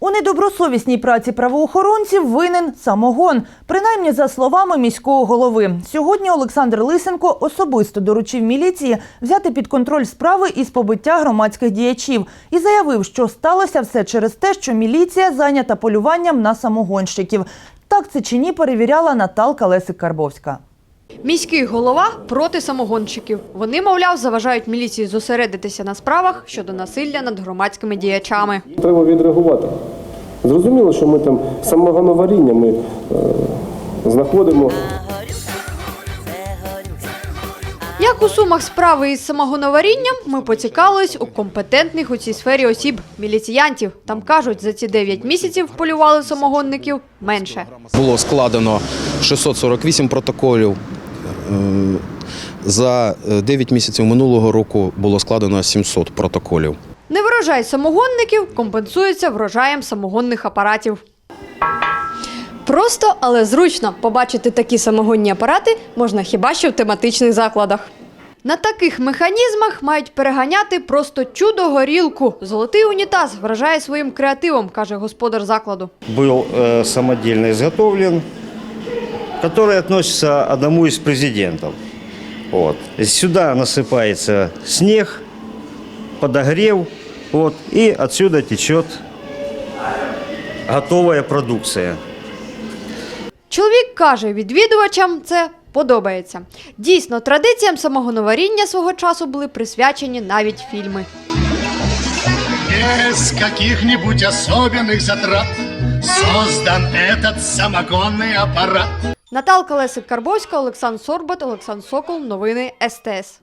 У недобросовісній праці правоохоронців винен самогон. Принаймні, за словами міського голови. Сьогодні Олександр Лисенко особисто доручив міліції взяти під контроль справи із побиття громадських діячів і заявив, що сталося все через те, що міліція зайнята полюванням на самогонщиків. Так це чи ні перевіряла Наталка Лесик-Карбовська. Міський голова проти самогонщиків. Вони, мовляв, заважають міліції зосередитися на справах щодо насилля над громадськими діячами. Треба відреагувати. Зрозуміло, що ми там самогоноваріння ми е, знаходимо. Як у сумах справи із самогоноварінням, ми поцікавились у компетентних у цій сфері осіб міліціянтів. Там кажуть, за ці 9 місяців полювали самогонників менше. Було складено 648 протоколів. Е, За 9 місяців минулого року було складено 700 протоколів. Неврожай самогонників компенсується врожаєм самогонних апаратів. Просто, але зручно побачити такі самогонні апарати можна хіба що в тематичних закладах. На таких механізмах мають переганяти просто чудо-горілку. Золотий унітаз вражає своїм креативом, каже господар закладу. был э, самодельно изготовлен, который относится одному из президентов. Вот. Сюда насыпается снег, подогрев, вот, и отсюда течет готовая продукция. Чоловік каже, відвідувачам це подобається. Дійсно, традиціям самогоноваріння свого часу були присвячені навіть фільми. Без каких-нибудь особенных затрат Создан этот самогонный аппарат Наталка Лесик Карбовська, Олександр Сорбат, Олександр Сокол. Новини СТС.